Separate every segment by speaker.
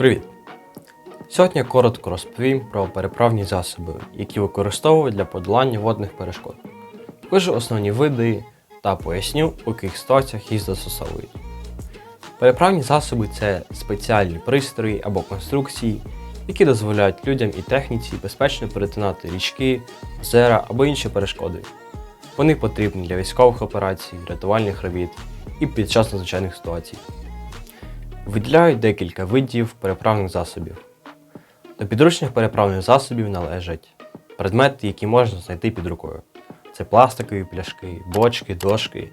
Speaker 1: Привіт! Сьогодні я коротко розповім про переправні засоби, які використовують для подолання водних перешкод. Покажу основні види та поясню, у яких ситуаціях їх застосовують. Переправні засоби це спеціальні пристрої або конструкції, які дозволяють людям і техніці безпечно перетинати річки, озера або інші перешкоди. Вони потрібні для військових операцій, рятувальних робіт і під час надзвичайних ситуацій. Виділяють декілька видів переправних засобів. До підручних переправних засобів належать предмети, які можна знайти під рукою. Це пластикові пляшки, бочки, дошки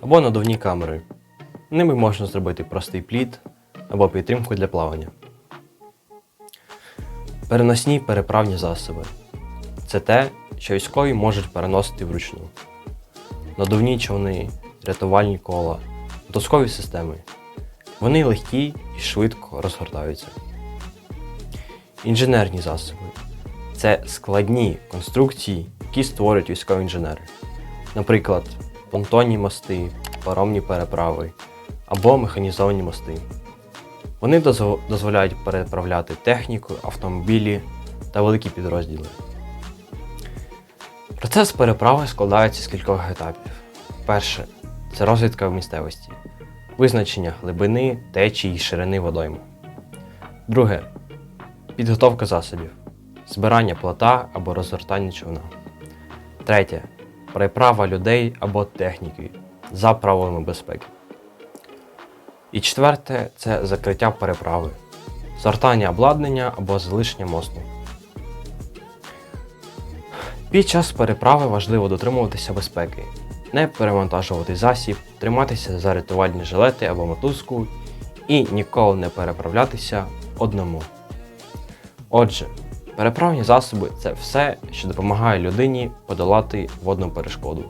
Speaker 1: або надувні камери. Ними можна зробити простий плід або підтримку для плавання. Переносні переправні засоби це те, що військові можуть переносити вручну. Надувні човни, рятувальні кола, мотузкові системи. Вони легкі і швидко розгортаються. Інженерні засоби це складні конструкції, які створюють військові інженери. Наприклад, понтонні мости, паромні переправи або механізовані мости. Вони дозволяють переправляти техніку, автомобілі та великі підрозділи. Процес переправи складається з кількох етапів. Перше це розвідка в місцевості, визначення глибини, течії і ширини водойми. Друге підготовка засобів, збирання плота або розгортання човна. Третє переправа людей або техніки за правилами безпеки. І четверте це закриття переправи, згортання обладнання або залишення мосту. Під час переправи важливо дотримуватися безпеки, не перевантажувати засіб, триматися за рятувальні жилети або мотузку і ніколи не переправлятися одному. Отже, переправні засоби це все, що допомагає людині подолати водну перешкоду.